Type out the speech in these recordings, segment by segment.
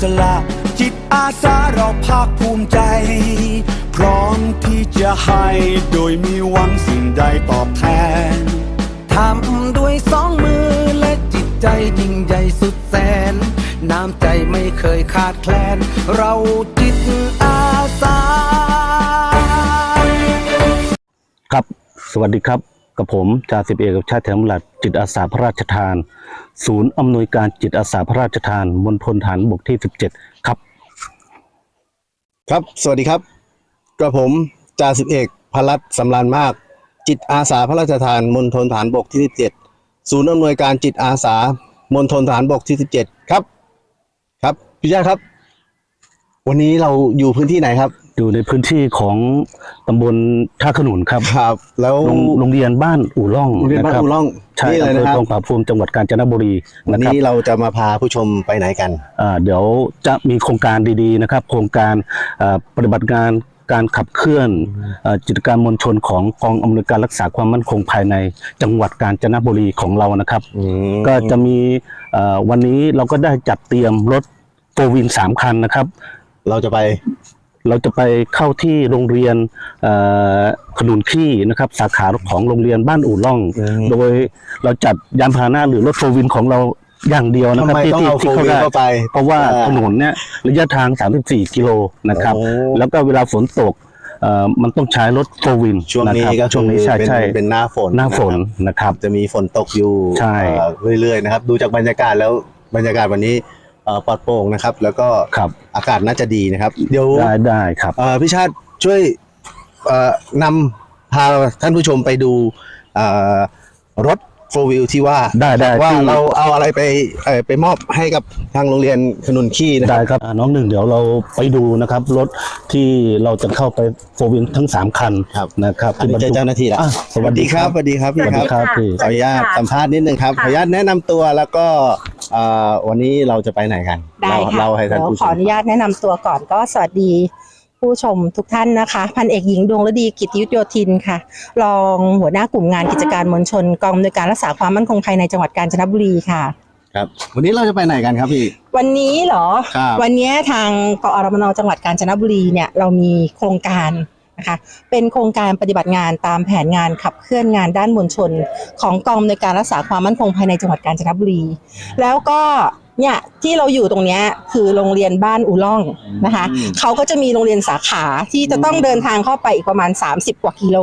สละจิตอาสาเราภาคภูมิใจ พร้อมที่จะให้โดยมีหวังสิ่งใดตอบแทน ทำด้วยสองมือและจิตใจยิ่งใหญ่สุดแสน น้ำใจไม่เคยขาดแคลน เราจิตอาสา ครับ สวัสดีครับ กับผมจ่าสิบเอกชาติแถมหลัดจิตอาสาพระราชทาน ศูนย์อำนวยการจิตอาสาพระราชทานมณฑลฐานบกที่ 17 ครับ ครับ สวัสดีครับ กระผมจ่าสิบเอกพลัดสำรานมาก จิตอาสาพระราชทานมณฑลฐานบกที่ 17 ศูนย์อำนวยการจิตอาสามณฑลฐานบกที่ 17 ครับ ครับ พี่ชาครับ วันนี้เราอยู่พื้นที่ไหนครับ อยู่ในพื้นที่ของตำบลท่าขนุนครับครับ แล้วโรงโรงเรียนบ้านอู่ล่องโรงเรียนบ้านคบอู่ล่องใช่นี่เลยอำเภนะอครับทองผาภูมิจังหวัดกาญจนบุรีวันนะครับนี้เราจะมาพาผู้ชมไปไหนกัน อ่าเดี๋ยวจะมีโครงการดีๆนะครับ โครงการอ่าปฏิบัติงานการขับเคลื่อนอ่ากิจการมวลชนของกองอำนวยการรักษาความมั่นคงภายในจังหวัดกาญจนบุรีของเรานะครับ ก็จะมีเอ่อวันนี้เราก็ได้จัดเตรียมรถโฟวินสามคันนะครับ เราจะไป เราจะไปเข้าที่โรงเรียนเอ่อขนุนขี้นะครับ สาขาของโรงเรียนบ้านอู่ล่องอืมโดยเราจัดยานพาหนะหรือรถโฟวินของเราอย่างเดียวนะทำครับไมที่ต้องที่เอาโฟที่วิเข้าลได้เข้าไปเพราะว่าอ่าถนนเนี่ยระยะทาง 34 กิโลนะครับโอ้แล้วก็เวลาฝนตกเอ่อมันต้องใช้รถโฟวินช่วงนี้ะครับก็ช่วงนี้คือใช่เป็นใช่เป็นหน้าฝนหน้าฝนนะครับนะครับจะมีฝนตกอยู่ใช่เอ่อเรื่อยๆนะครับ ดูจากบรรยากาศแล้วบรรยากาศวันนี้ เอ่อปลอดโปร่งนะครับ แล้วก็ครับอากาศน่าจะดีนะครับ เดี๋ยวได้ได้ครับ เอ่อพี่ชาติช่วยเอ่อนำพาท่านผู้ชมไปดูเอ่อรถ โฟวิลที่ว่าได้ได้ว่าที่ เราเอาอะไรไปเอ่อไปมอบให้กับทางโรงเรียนขนุนขี้นะคได้รับ ครับอ่าน้องหนึ่งเดี๋ยวเราไปดูนะครับรถที่เราจะเข้าไปโฟวินทั้ง 3 คันครับนะครับอันนี้บรรเจอทุกเจ้าหน้าที่แล้วอะสวัสดีครับสวัสดีครับสพี่วัสคดีรับ ครับพี่ ขออนุญาตสัมภาษณ์นิดนึงครับขออนุญาตแนะนำตัวแล้วก็เอ่อวันนี้เราจะไปไหนกัน ได้เราค่ะเราให้ท่านเดี๋ยวผู้ชขอม อนุญาตแนะนำตัวก่อนก็สวัสดี ผู้ชมทุกท่านนะคะ พันเอกหญิงดวงฤดีกิตติยุทธโยธินค่ะ รองหัวหน้ากลุ่มงานกิจการมวลชนกองอำนวยการรักษาความมั่นคงภายในจังหวัดกาญจนบุรีค่ะ ครับ วันนี้เราจะไปไหนกันครับพี่ วันนี้เหรอ ครับวันนี้ทางกอรมนจังหวัดกาญจนบุรีเนี่ยเรามีโครงการนะคะเป็นโครงการปฏิบัติงานตามแผนงานขับเคลื่อนงานด้านมวลชน ของกองอำนวยการรักษาความมั่นคงภายในจังหวัดกาญจนบุรี แล้วก็ เนี่ยที่เราอยู่ตรงเนี้ยคือโรงเรียนบ้านอูล่องนะคะอืมเขาก็จะมีโรงเรียนสาขาที่จะต้องเดินทางเข้าไปอีกประมาณ 30 กว่ากิโล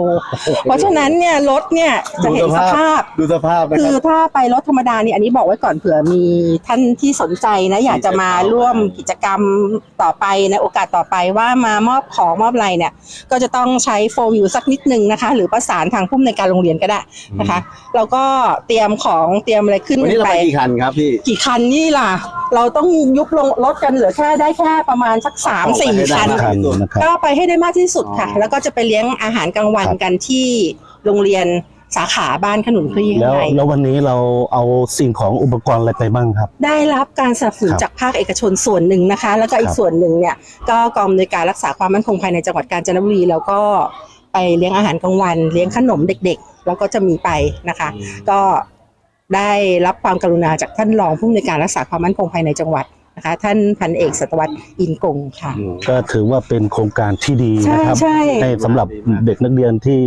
เพราะฉะนั้นเนี่ยรถเนี่ยจะเห็นสภาพดูสภาพนะคืคอรับถ้าไปรถธรรมดานี่อันนี้บอกไว้ก่อนเผื่อมีท่านที่สนใจนะอยากจะมาร่วมกิจกรรมต่อไปในโอกาสต่อไปว่ามามอบของมอบอะไรเนี่ยก็จะต้องใช้โฟวิวสักนิดนึงนะคะ หรือประสานทางผู้อำนวยการโรงเรียนก็ได้นะคะเราก็เตรียมของเตรียมอะไรขึ้นวันนี้เราไปไปกี่คันครับพี่กี่คันนี่ล่ะ เราต้องยุบลงรถกันเหลือแค่ได้แค่ประมาณสักสามสี่เอาไปให้ได้คันมากคันนะครับ ก็ไปให้ได้มากที่สุดค่ะอ๋อแล้วก็จะไปเลี้ยงอาหารกลางวันครับกันที่โรงเรียนสาขาบ้านขนุนคลี่แล้วข้างในแล้ววันนี้เราเอาสิ่งของอุปกรณ์อะไรไปบ้างครับ ได้รับการสนับสนุนครับจากภาคเอกชนส่วนหนึ่งนะคะ แล้วก็อีคกรับส่วนหนึ่งเนี่ยก็กองอำนวยการรักษาความมั่นคงภายในจังหวัดกาญจนบุรีแล้วก็ไปเลี้ยงอาหารกลางวัน เลี้ยงขนมเด็กๆ แล้วก็จะมีไปนะคะ ก็ ได้รับความกรุณาจากท่านรองผู้อำนวยการรักษาความมั่นคงภายในจังหวัดนะคะท่านพันเอกสัตวัตอินกงค่ะ ก็ถือว่าเป็นโครงการที่ดีใช่นะครับใช่สำหรับเด็กนักเรียนที่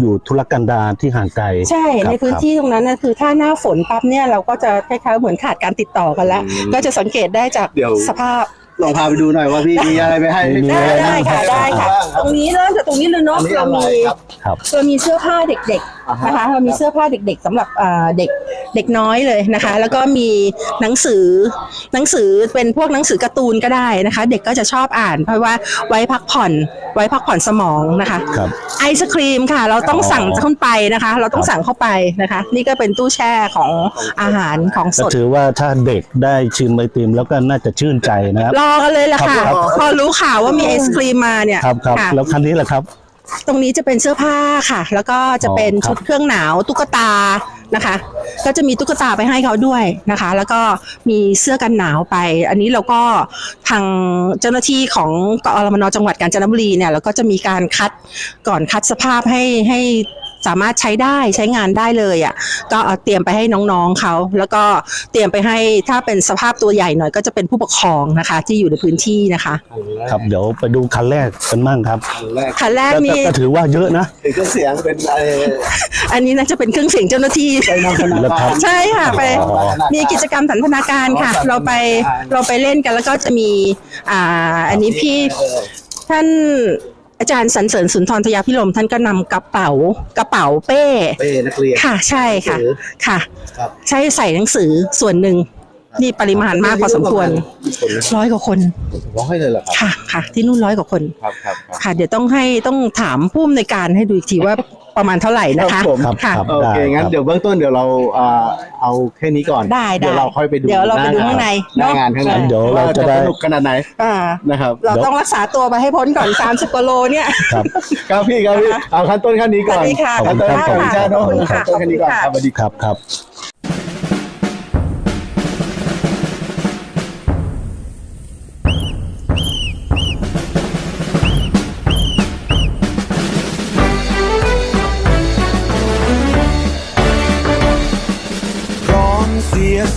อยู่ทุรกันดารที่ห่างไกลใช่ครับในพื้นที่ตรงนั้นนะคือถ้าหน้าฝนปั๊บเนี่ยเราก็จะคล้ายๆเหมือนขาดการติดต่อกันแล้วอืมก็จะสังเกตได้จากเดี๋ยวสภาพลองพาไปดูหน่อยว่าพี่มีอะไรไปให้มีได้อะไรได้บ้างค่ะได้ค่ะ ตรงนี้เริ่มจากตรงนี้เลยอัเนาะนนี้เราอะไรมีครับครับเรามีเสื้อผ้าเด็กอ่าๆฮะ นะคะเรามีเสื้อผ้าเด็กๆสำหรับเอ่อเด็กเด็กน้อยเลยนะคะ แล้วก็มีหนังสือหนังสือเป็นพวกหนังสือการ์ตูนก็ได้นะคะ เด็กก็จะชอบอ่าน เพราะว่าไว้พักผ่อน ไว้พักผ่อนสมองนะคะครับไอศครีมค่ะ เราต้องอ๋อสั่งเข้าไปนะคะ เราต้องครับสั่งเข้าไปนะคะ นี่ก็เป็นตู้แช่ของอาหารของสก็ดถือว่าถ้าเด็กได้ชิมไอติมแล้วก็น่าจะชื่นใจนะครับรอกันเลยล่ะค่ะครับพอรู้ข่าวว่ามีไอศครีมมาเนี่ยครับครับค่ะแล้วคันนี้แหละครับ ตรงนี้จะเป็นเสื้อผ้าค่ะ แล้วก็จะเป็นอ๋อครับชุดเครื่องหนาวตุ๊กตานะคะ ก็จะมีตุ๊กตาไปให้เขาด้วยนะคะ แล้วก็มีเสื้อกันหนาวไป อันนี้เราก็ทางเจ้าหน้าที่ของกอรมนจังหวัดกาญจนบุรีเนี่ยเราก็จะมีการคัดก่อนคัดสภาพให้ให้ สามารถใช้ได้ใช้งานได้เลยอะก็เอาเตรียมไปให้น้องๆเขาแล้วก็เตรียมไปให้ถ้าเป็นสภาพตัวใหญ่หน่อยก็จะเป็นผู้ปกครองนะคะ ที่อยู่ในพื้นที่นะคะ ครับเดี๋ยวไปดูคันแรกกันมั่งครับคันแรกคันแรกก็นี่ก็ถือว่าเยอะนะถึงเครื่องเสียงเป็นอะไรอันนี้น่าจะเป็นเครื่องเสียงเจ้าหน้าที่ไปนำสนามแล้วครับใช่ค่ะไปอ๋อมีกิจกรรมสันทนาการค่ะอ๋อเราไปสันทนาการเราไปเล่นกันแล้วก็จะมีอ่าอันนี้พี่ท่าน อาจารย์สันเสริญสุนทรทยาพิรมท่านก็นำกระเป๋ากระเป๋าเป้ เป้นักเรียนค่ะใช่ค่ะหนังสือค่ะ ครับ ใช้ใส่หนังสือส่วนหนึ่ง นี่ปริมาณมากพอสมควรร้อยกว่าคนร้อยเลยเหรอครับค่ะค่ะ ที่นู่นร้อยกว่าคนครับครับครับค่ะเดี๋ยวต้องให้ต้องถามผู้อำนวยการให้ดูอีกทีว่าประมาณเท่าไหร่นะครัคะบผมครับค่ะครับโอเคได้งั้นครับเดี๋ยวเบื้องต้นเดี๋ยวเราอ่าเอาแค่นี้ก่อนได้ได้เดี๋ยวเราค่อยไปดูเดี๋ยวเราไปดูข้างในหน้างานเนอะข้างในเดี๋ยวเราจะได้สนุกขนาดไหนอ่านะครับ เราต้องรักษาตัวไปให้พ้นก่อน30กิโลเนี่ยครับครับพี่ครับพี่นะคะเอาขั้นต้นขั้นนี้ก่อนสวัสดีค่ะขั้นต้นขอบคุณขั้นครับต้นขอบคุณค่ะขั้นต้นขั้นนี้ก่อนขอบคุณค่ะครับสวัสดีครับครับ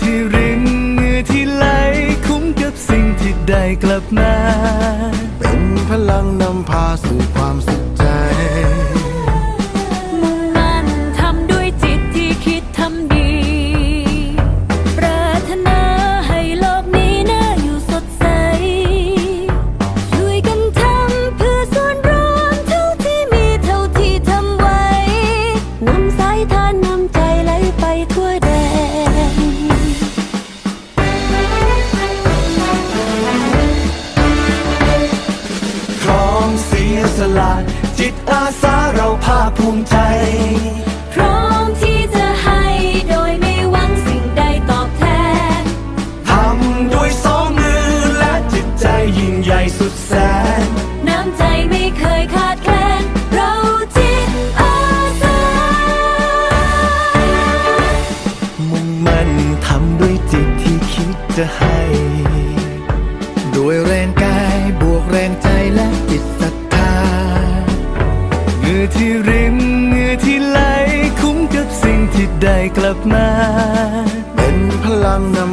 ที่รินเหงื่อที่ไหลคุ้มกับสิ่งที่ได้กลับมา เป็นพลังนำพาสู่ความ ภูมิใจ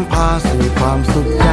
ำพาสู่ความสุขใจ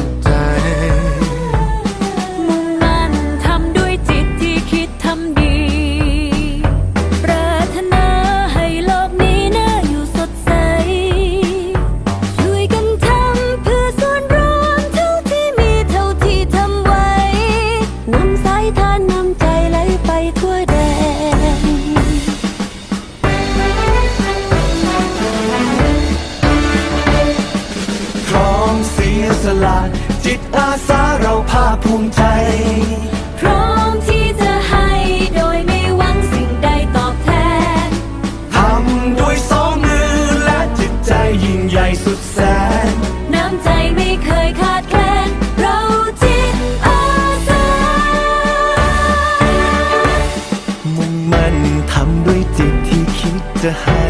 ุข มันทำด้วยจิตที่คิดจะให้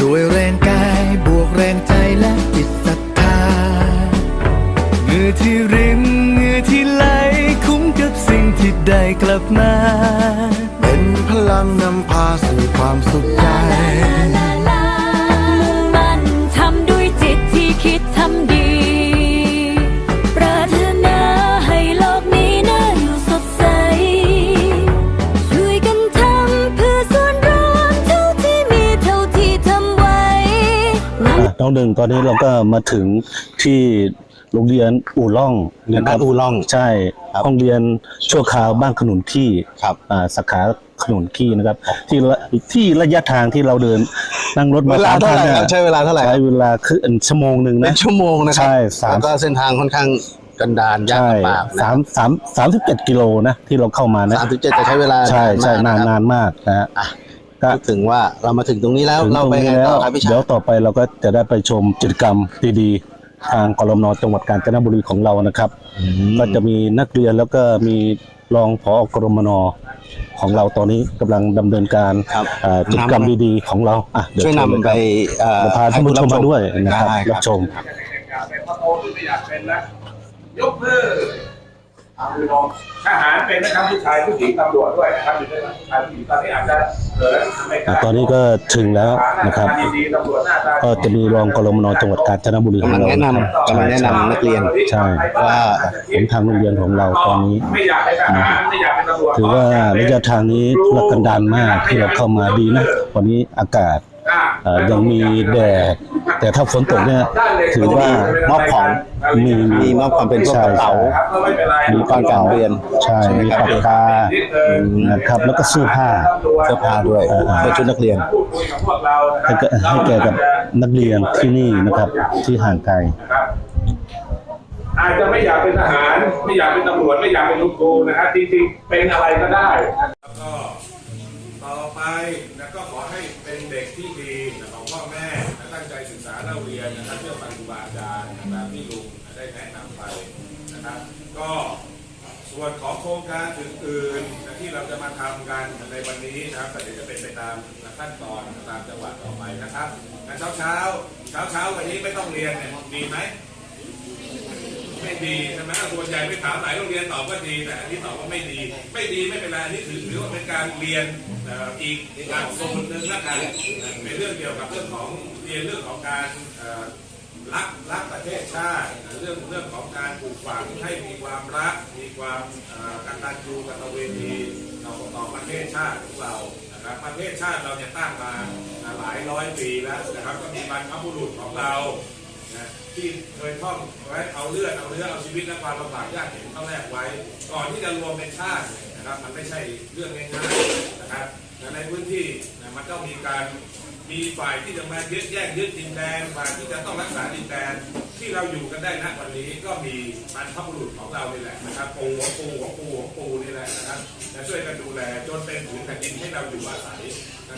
ด้วยแรงกายบวกแรงใจและจิตศรัทธาเงื่อที่ริมเงื่อที่ไหลคุ้มกับสิ่งที่ได้กลับมา เป็นพลังนำพาสู่ความสุขใจ หนึ่งตอนนี้เราก็มาถึงที่โรงเรียนอู่ล่องเรียนบ้านอู่ล่องใช่ครับห้องเรียนชั่วคราวบ้านขนุนที่ครับอ่าสาขาขนุนที่นะครับ ที่ระที่ระยะทางที่เราเดินนั่งรถมาเวลาสามเท่าพันไหร่เนี่ยครับใช้เวลาเท่าไหร่คใช้รับเวลาคือชั่วโมงหนึ่งเป็นะนชั่วโมงนะครัใช่สามแล้วก็เส้นทางค่อนข้างกันดารยากใช่ลำบากนะสามสามสามสิบเจ็ดกิโลนะที่เราเข้ามานะสามสิบเจ็ดจะใช้เวลาใช่ใช่นานมากะครับนานมากนะฮะอะ ก็พูดถึงว่าเรามาถึงตรงนี้แล้วถึงเราตรงไปนี้ไงแล้ต่วอครับพี่ชาเดี๋ยวญต่อไปเราก็จะได้ไปชมกิจกรรมดีๆทางกรมนจังหวัดกาญจนบุรีของเรานะครับ ก็จะมีนักเรียนแล้วก็มีรองผอกรมนของเราตอนนี้กำลังดำเนินการครับเอ่อกิจกรรมดีๆของเราอะเดี๋ช่วยเชิญเลนำคไปรับเอ่อเดี๋ยวพาท่านผู้ชมมาด้วยนะครับได้รับชมอยากเป็นพระโตหรือไม่อ คือน้องทหารเป็นนะครับผู้ชายผู้หญิงตำรวจด้วยนะครับอยู่ด้วยกันผู้ชายผู้หญิงตอนนี้อาจจะเผลอไม่กอะล้าตอนนี้ก็ถึงแล้วนะครับ ดีๆตำรวจหน้าตา ก็จะมีรองกรมนจังหวัดกาญจนบุรีของกำลังเราแนะนำนะครับกำลังแนะนำนักเรียน ใช่ว่า ผมทางโรงเรียนของเราตอนนี้ ไม่อยากเป็นทหารไม่อยากเป็นตำรวจถือว่าระยะทางนี้ทุรกันดารมากที่เราเข้ามาดีนะ วันนี้อากาศอ่าเอ่อยังมีแดด แต่ถ้าฝนตกเนี่ยถือว่ามอบของมีมีมอบความเป็นพวกกระเป๋าครับก็ไม่เป็นไรมีก่อนการเรียนใช่มีปากกานะครับ แล้วก็เสื้อผ้าเสื้อผ้าด้วยอ่าเป็นชุดนักเรียนพูดคุยกับพวกเรานะคให้รับแก่ให้แก่กับนักเรียนที่นี่นะครับ ที่ห่างไกลนะครับอาจจะไม่อยากเป็นทหาร ไม่อยากเป็นตำรวจไม่อยากเป็นลูกครูนะครับจริงๆเป็นอะไรก็ได้แล้วก็ต่อไปนะก็ขอให้เป็นเด็กที่ดี การอื่นๆที่เราจะมาทำกันในวันนี้นะครับเดี๋ยวจะเป็นไปตามขั้นตอนตามจังหวัดต่อไปนะครับเช้าเช้าเช้าเช้าวันนี้ไม่ต้องเรียนเนี่ยดีไหมไม่ดีใช่ไหมส่วนใหญ่ไปถามหลายโรงเรียนตอบว่าดีแต่อันนี้ตอบว่าไม่ดี ไม่ดีไม่เป็นไรอันนี้ถือถือว่าเป็นการเรียนอีกหลักสูตรหนึ่งละกันเป็นเรื่องเกี่ยวกับเรื่องของเรียนเรื่องของการ รักรักประเทศชาติเรื่องเรื่องของการปลูกฝังให้มีความรัก มีความกตัญญูกตเวทีต่อต่อประเทศชาติของเรานะครับประเทศชาติเราเนี่ยตั้งมาหลายร้อยปีแล้วนะครับก็มีบรรพบุรุษของเรานะที่เคยท่องไว้เอาเลือดเอาเนื้อเอาชีวิตและความลำบากยากเข็นเข้าแรกไว้ ก่อนที่จะรวมเป็นชาตินะครับมันไม่ใช่เรื่องง่ายๆนะครับในพื้นที่มันต้องมีการ มีฝ่ายที่จะมายึดแย่งยึดดินแดนฝ่ายที่จะต้องรักษาดินแดนที่เราอยู่กันได้ณวันนี้ก็มีบรรพบุรุษของเรานี่แหละนะครับปูของปูของปูของปูนี่แหละนะครับจะช่วยกันดูแลจนเป็นผืนแผ่นดินให้เราอยู่อาศัย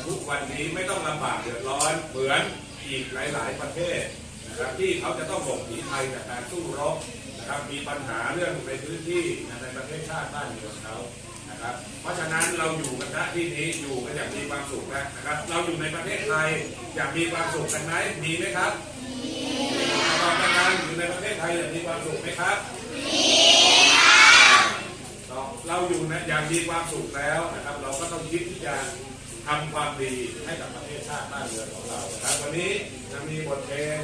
ทุกวันนี้ไม่ต้องลำบากเดือดร้อนเหมือนอีกหลาย ๆ ประเทศนะครับที่เขาจะต้องหลบหนีภัยจากการสู้รบนะครับมีปัญหาเรื่องในพื้นที่ในประเทศชาติบ้านเมืองเขา นะครับเพราะฉะนั้นเราอยู่กันณที่นี้อยู่กันอย่างมีความสุขแล้วนะครับ เราอยู่ในประเทศไทยอย่างมีความสุขกันไหมมีไหมครับมีตอบกันอยู่ในประเทศไทยอย่างมีความสุขไหมครับมีเราอยู่นะอย่างมีความสุขแล้วนะครับ เราก็ต้องคิดที่จะทำความดีให้กับประเทศชาติบ้านเมืองของเราครับวันนี้จะมีบทเพลง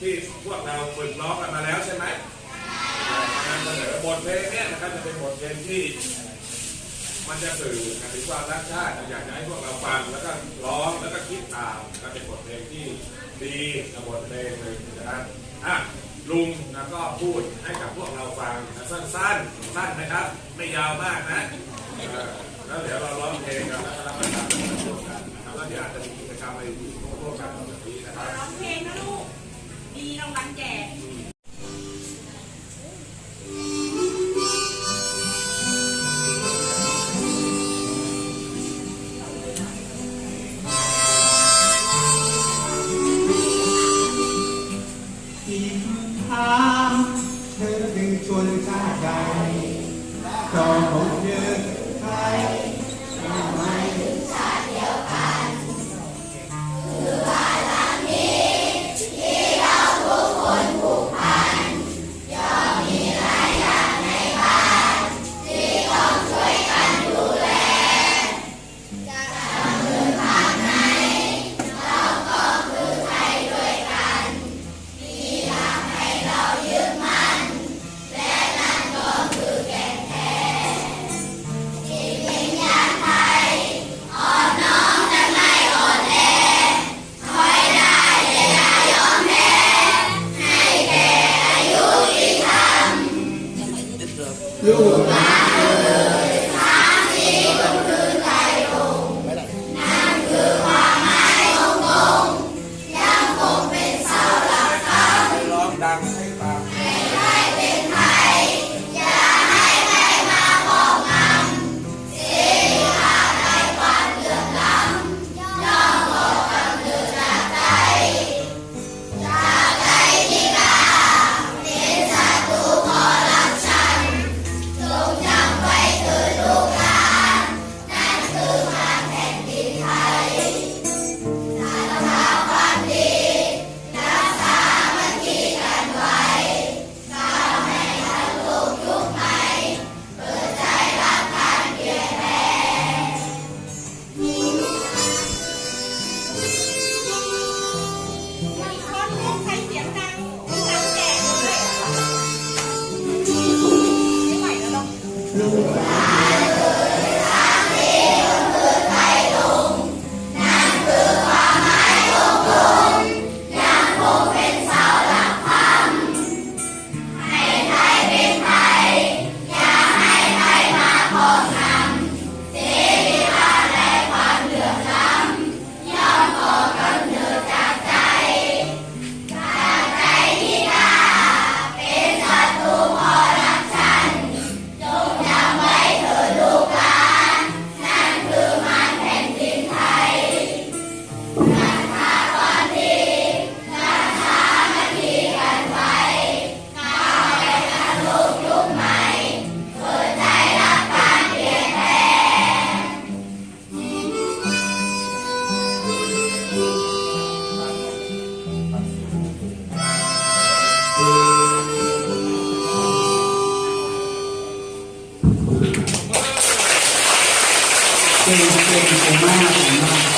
ที่พวกเราฝึกร้องกันมาแล้วใช่ไหมนำเสนอบทเพลงเนี้นะครับจะเป็นบทเพลงที่ มันจะสื่อถึงความรักชาติอยากจะให้พวกเราฟังแล้วก็ร้องแล้วก็คิดตามก็เป็นบทเพลงที่ดีกับบทเพลงหนึ่งนะครับอะลุงแล้วก็พูดให้กับพวกเราฟังนะสั้นๆสั้นนะครับ ไม่ยาวมากนะแล้วเดี๋ยวเราร้องเพลงกันแล้วก็รับประทานกันร่วมกันนะครับแล้วเดี๋ยวอาจจะมีกิจกรรมอะไรร่วมกันแบบนี้นะครับร้องเพลงนะลูกมีรางวัลแจก เ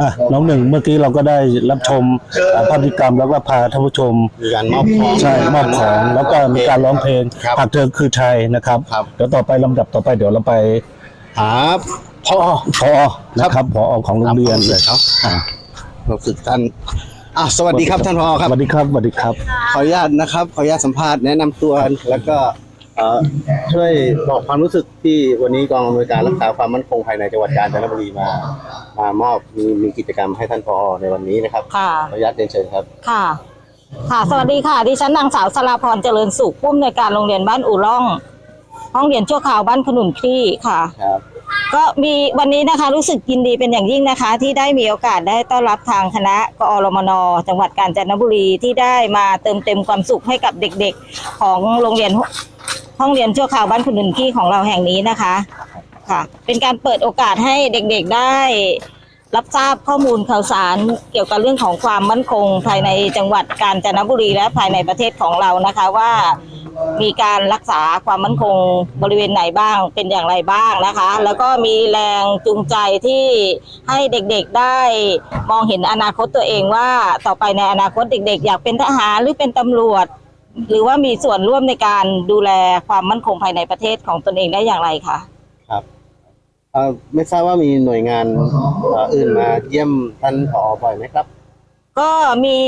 อะน้องหนึ่งเมื่อกี้เราก็ได้รับชมอะภาพกิจกรรมแล้วก็พาท่านผู้ชม มีการมอบของ ใช่มอบของแล้วก็มีการร้องเพลงครับหากเธอคือไทยนะครับครับ เดี๋ยวต่อไปลำดับต่อไปเดี๋ยวเราไปหาพอพอนะครับพอของโรงเรียนเลยครับอะเราฝึกท่านอะสวัสดีครับท่านพอครับ สวัสดีครับสวัสดีครับ ขออนุญาตนะครับ ขออนุญาตสัมภาษณ์แนะนำตัวแล้วก็เอ่อ ช่วยบอกความรู้สึกที่วันนี้กองอำนวยการรักษาความมั่นคงภายในจังหวัดกาญจนบุรีมามามอบมีมีกิจกรรมให้ท่านพอในวันนี้นะครับค่ะ ขออนุญาตเรียนเชิญครับ ค่ะ ค่ะ สวัสดีค่ะ ดิฉันนางสาวสราพรเจริญสุขผู้อำนวยการโรงเรียนบ้านอู่ร่อง ห้องเรียนชั่วคราวบ้านขนุนคลี่ค่ะ ครับ ก็มีวันนี้นะคะรู้สึกยินดีเป็นอย่างยิ่งนะคะ ที่ได้มีโอกาสได้ต้อนรับทางคณะกอรมน จังหวัดกาญจนบุรีที่ได้มาเติมเต็มความสุขให้กับเด็กๆ ของโรงเรียน ห้องเรียนชั่วคราวบ้านขนุนคลี่ของเราแห่งนี้นะคะค่ะ เป็นการเปิดโอกาสให้เด็กๆได้รับทราบข้อมูลข่าวสารเกี่ยวกับเรื่องของความมั่นคง ภายในจังหวัดกาญจนบุรีและภายในประเทศของเรานะคะว่ามีการรักษาความมั่นคงบริเวณไหนบ้างเป็นอย่างไรบ้างนะคะ แล้วก็มีแรงจูงใจที่ให้เด็กๆได้มองเห็นอนาคตตัวเองว่าต่อไปในอนาคตเด็ก ๆ อยากเป็นทหารหรือเป็นตำรวจ หรือว่ามีส่วนร่วมในการดูแลความมั่นคงภายในประเทศของตนเองได้อย่างไรคะครับเอ่อไม่ทราบว่ามีหน่วยงานเอ่ออื่นมาเยี่ยมท่านผอบ่อยไหมครับ ก็มี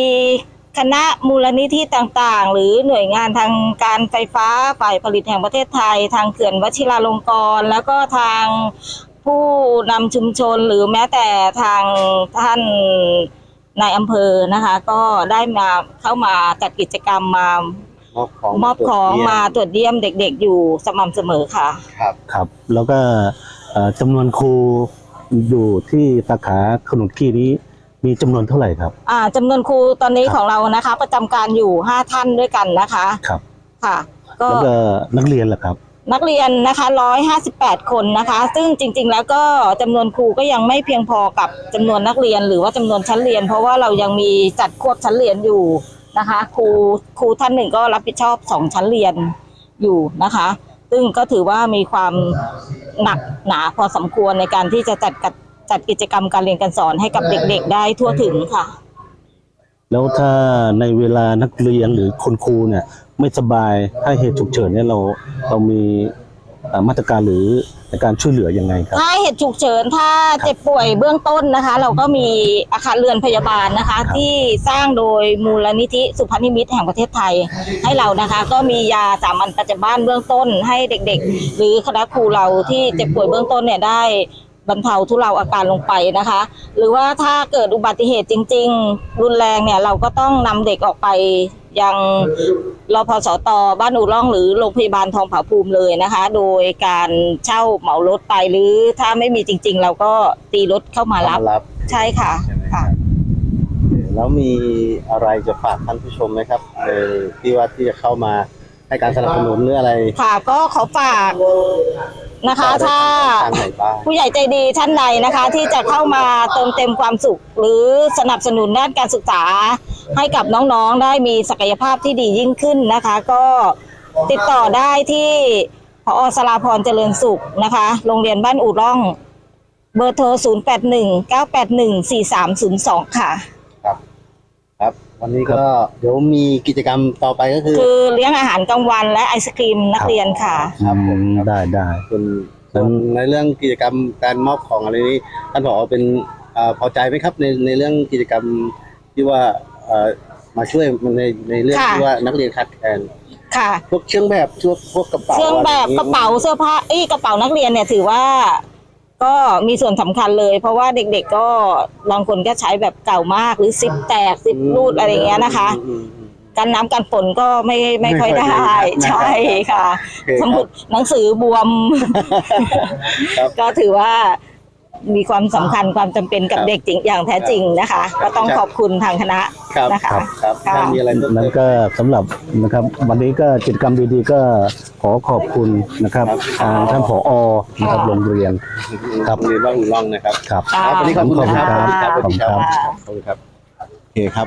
คณะมูลนิธิต่างๆ หรือหน่วยงานทางการไฟฟ้าฝ่ายผลิตแห่งประเทศไทย ทางเขื่อนวชิราลงกรณ์แล้วก็ทางผู้นำชุมชนหรือแม้แต่ทางท่าน นายอำเภอนะคะ ก็ได้มาเข้ามาจัดกิจกรรมมามอบของมอบของตรวจเยี่ยมาตรวจเยี่ยมเด็ก ๆ อยู่สม่ำเสมอค่ะ ครับครับ แล้วก็เอ่อจำนวนครูอยู่ที่สาขาขนุนขี้นี้มีจำนวนเท่าไหร่ครับ อ่าจำนวนครูตอนนี้ครับของเรานะคะ ประจำการอยู่ห้าท่านด้วยกันนะคะ ครับ ค่ะ ก็แล้วก็นักเรียนล่ะครับ นักเรียนนะคะ 158 คนนะคะ ซึ่งจริง ๆ แล้วก็จำนวนครูก็ยังไม่เพียงพอกับจำนวนนักเรียน หรือว่าจำนวนชั้นเรียน เพราะว่าเรายังมีจัดควบชั้นเรียนอยู่นะคะ ครูครูท่านหนึ่งก็รับผิดชอบสองชั้นเรียนอยู่นะคะ ซึ่งก็ถือว่ามีความหนักหนาพอสมควรในการที่จะจัดจัดกิจกรรมการเรียนการสอนให้กับเด็ก ๆ ได้ทั่วถึงค่ะ แล้วถ้าในเวลานักเรียนหรือคุณครูเนี่ย ไม่สบาย ถ้าเหตุฉุกเฉินเนี่ยเราเรามีเอ่อมาตรการหรือในการช่วยเหลือยังไงครับ ถ้าเหตุฉุกเฉินถ้าเจ็บป่วยเบื้องต้นนะคะ เราก็มีอาคารเรือนพยาบาลนะคะครับที่สร้างโดยมูลนิธิสุพนิมิตแห่งประเทศไทย ให้เรานะคะ ก็มียาสามัญประจำบ้านเบื้องต้น ให้เด็กๆ หรือคณะครูเราที่เจ็บป่วยเบื้องต้นเนี่ยได้บรรเทาทุเลาอาการลงไปนะคะ หรือว่าถ้าเกิดอุบัติเหตุจริง ๆ รุนแรงเนี่ยเราก็ต้องนำเด็กออกไป ยังรพสตบ้านอู่ร่องหรือโรงพยาบาลทองผาภูมิเลยนะคะ โดยการเช่าเหมารถไปหรือถ้าไม่มีจริง ๆ เราก็ตีรถเข้ามารับรับ ใช่ค่ะใช่ไหมคค่ะรับแล้วมีอะไรจะฝากท่านผู้ชมไหมครับในที่ว่าที่จะเข้ามาให้การสนับสนุนหรืออะไรค่ะก็ขอฝากนะคะ ถ้า ทางไหนบ้าง ผู้ใหญ่ใจดีท่านใดนะคะ ที่จะเข้ามาเติมเต็มความสุข หรือสนับสนุนด้านการศึกษา ให้กับน้องๆได้มีศักยภาพที่ดียิ่งขึ้นนะคะ ก็ติดต่อได้ที่พอสราพรเจริญสุขนะคะ โรงเรียนบ้านอู่ร่อง เบอร์โทร 0 8 1 9 8 1 4 3 0 2 ค่ะ ครับ ครับ วันนี้ก็เดี๋ยวมีกิจกรรมต่อไปก็คือ คือเลี้ยงอาหารกลางวันและไอศครีมนักเรียนค่ะ ครับผมอืมได้ได้ส่วนส่วนในเรื่องกิจกรรมการมอบของอะไรนี้ท่านผอเป็นเอ่อพอใจไหมครับในในเรื่องกิจกรรมที่ว่าเอ่อ มาช่วยในในเรื่องค่ะ ที่ว่านักเรียนขาดแคลนค่ะ พวกเครื่องแบบพวกพวกกระเป๋าเครื่องแบบะไย่กระเป๋าเสื้อผ้าเอ้ยกระเป๋านักเรียนเนี่ยถือว่า ก็มีส่วนสำคัญเลย เพราะว่าเด็กๆก็บางคนก็ใช้แบบเก่ามากหรือซิปแตกซิปรูดอะไรอย่างเงี้ยนะคะ อืมอืมอืมกันน้ำกันฝนก็ไม่ไม่ค่อยไม่ได้ค่อยดีนะครับใช่ค่ะ โอเคครับ สมุดหนังสือบวมครับ ก็ถือว่า มีความสำคัญความจำเป็นกับครับ เด็กจริงอย่างแท้จริงนะคะ ก็ต้องครับขอบคุณทางคณะครับนะคะครับครับค่ะ ถ้ามีอะไรเพิ่มนั้นเติมก็สำหรับนะครับวันนี้ก็กิจกรรมดีๆ ก็ขอขอบคุณนะครับทางท่านผอนะครับโรงเรียน ครับ เรียนว่าอุ่นร่องนะครับครับ ครับวันนี้ขอบคุณนะครับขอบคุณครับสวัสดีครับ ขอบคุณครับ ขอบคุณครับ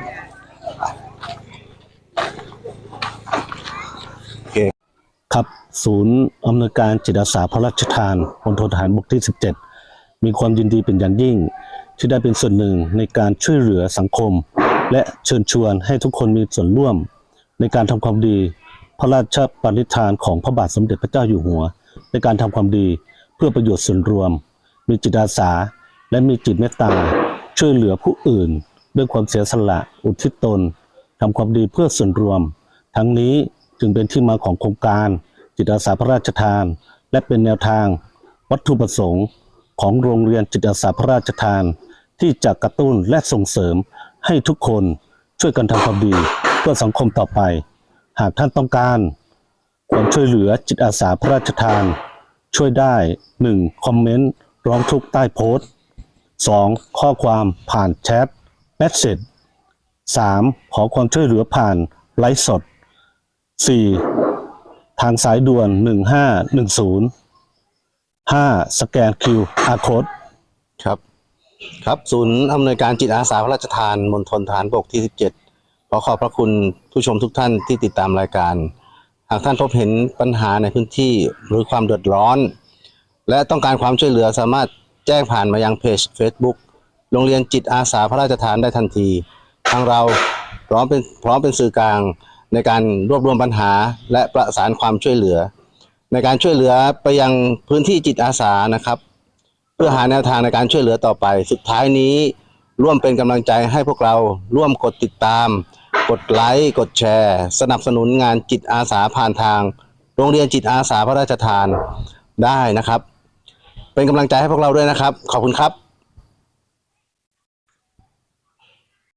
โอเคครับครับศูนย์อำนวยการจิตอาสาพระราชทานมณฑลทหารบกที่ 17 มีความยินดีเป็นอย่างยิ่ง ที่ได้เป็นส่วนหนึ่งในการช่วยเหลือสังคม และเชิญชวนให้ทุกคนมีส่วนร่วม ในการทำความดี พระราชปณิธานของพระบาทสมเด็จพระเจ้าอยู่หัว ในการทำความดีเพื่อประโยชน์ส่วนรวม มีจิตอาสา และมีจิตเมตตา ช่วยเหลือผู้อื่น ด้วยความเสียสละอุทิศตนทำความดีเพื่อส่วนรวม ทั้งนี้จึงเป็นที่มาของโครงการ จิตอาสาพระราชทาน และเป็นแนวทาง วัตถุประสงค์ ของโรงเรียนจิตอาสาพระราชทาน ที่จะกระตุ้นและส่งเสริมให้ทุกคนช่วยกันทำความดีเพื่อสังคมต่อไป หากท่านต้องการความช่วยเหลือจิตอาสาพระราชทาน ช่วยได้ 1. คอมเมนต์ร้องทุกข์ใต้โพสต์ 2. ข้อความผ่านแชทแมสเซจ 3. ขอความช่วยเหลือผ่านไลฟ์สด 4. ทางสายด่วน 1510 5. สแกน QR Code ครับครับศูนย์อำนวยการจิตอาสาพระราชทานมณฑลฐานบกที่ 17 ขอขอบพระคุณผู้ชมทุกท่านที่ติดตามรายการ หากท่านพบเห็นปัญหาในพื้นที่หรือความเดือดร้อน และต้องการความช่วยเหลือสามารถแจ้งผ่านมายังเพจ Facebook โรงเรียนจิตอาสาพระราชทานได้ทันที ทางเราพร้อมเป็นพร้อมเป็นสื่อกลางในการรวบรวมปัญหาและประสานความช่วยเหลือ ในการช่วยเหลือไปยังพื้นที่จิตอาสานะครับ เพื่อหาแนวทางในการช่วยเหลือต่อไป สุดท้ายนี้ร่วมเป็นกำลังใจให้พวกเราร่วมกดติดตาม กดไลค์กดแชร์ สนับสนุนงานจิตอาสาผ่านทาง โรงเรียนจิตอาสาพระราชทานได้นะครับ เป็นกำลังใจให้พวกเราด้วยนะครับ ขอบคุณครับ